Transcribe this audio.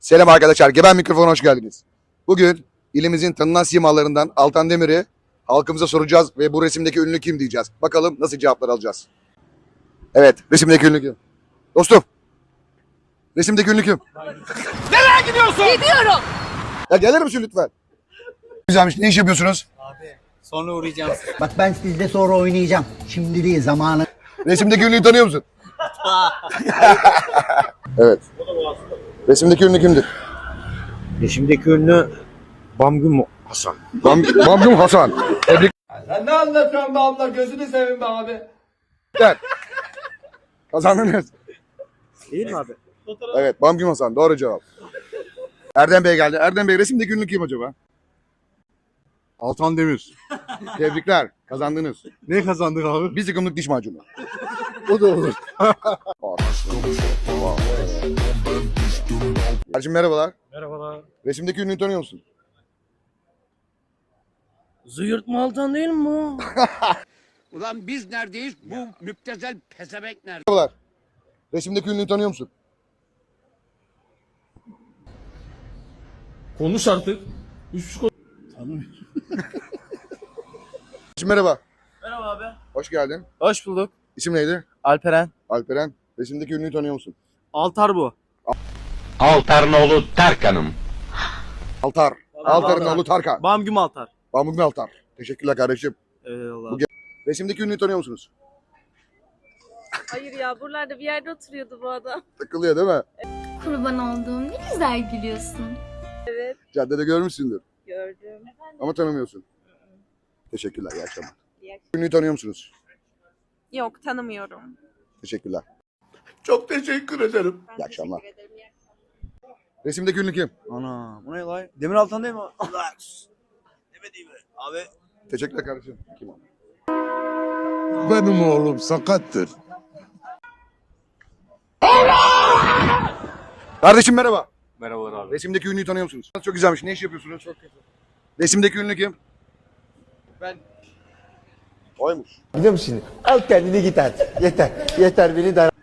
Selam arkadaşlar. Geben mikrofona hoş geldiniz. Bugün ilimizin tanınan simalarından Altan Demir'i halkımıza soracağız ve bu resimdeki ünlü kim diyeceğiz. Bakalım nasıl cevaplar alacağız. Evet, resimdeki ünlü kim? Dostum. Resimdeki ünlü kim? Gidiyorum. Ya gelir misin lütfen? Güzelmiş. Ne iş yapıyorsunuz? Sonra uğrayacağım. Bak ben sizde sonra oynayacağım. Şimdi değil zamanı. Resimdeki ünlüyü tanıyor musun? evet. Resimdeki ünlü kimdir? Resimdeki ünlü Bamgüm Hasan. Bam, Bamgum Hasan. Sen ne anlatıyorsun be abla gözünü seveyim be abi. Tebrikler. Kazandınız. Değil mi abi? Evet, Bamgüm Hasan. Doğru cevap. Erdem Bey geldi. Erdem Bey resimdeki ünlü kim acaba? Altan Demir. Tebrikler. Kazandınız. Ne kazandık abi? Bir sıkımlık diş macunu. O da olur. Kardeşim merhabalar. Merhabalar. Resimdeki ünlüyü tanıyor musun? Zıyırt Maltan değil mi o? Ulan biz neredeyiz? Bu müptezel pezevenk nerede? Merhabalar. Resimdeki ünlüyü tanıyor musun? Konuş artık. Üç konuş. Kardeşim merhaba. Merhaba abi. Hoş geldin. Hoş bulduk. İsim neydi? Alperen. Alperen. Resimdeki ünlüyü tanıyor musun? Altar bu. Alternoğlu Terkan'ım. Altar. Altar'ın oğlu Tarkan. Bamgüm Altar. Pamuk Altar. Teşekkürler kardeşim. Eyvallah. Bu- Resimdeki ünlüyü tanıyor musunuz? Hayır ya buralarda bir yerde oturuyordu bu adam. Takılıyor değil mi? Kurban olduğum ne güzel gülüyorsun. Caddede görmüşsündür. Gördüm. Ama tanımıyorsun. Teşekkürler. İyi akşamlar. İyi akşamlar. Ünlüyü tanıyor musunuz? Yok tanımıyorum. Teşekkürler. Çok teşekkür ederim. Ben İyi akşamlar. teşekkür ederim. İyi Resimdeki ünlü kim? Ana bu ne lan? Demir Altan değil mi? Allah. Demedi mi? Abi. Teşekkürler kardeşim. Kim o? Benim oğlum sakattır. Kardeşim merhaba. Merhabalar abi. Resimdeki ünlüyü tanıyor musunuz? Çok güzelmiş. Ne iş yapıyorsunuz? Çok kötü. Resimdeki ünlü kim? Ben. Oymuş. Biliyor musun? Al kendini git artık. Yeter. Yeter beni dar.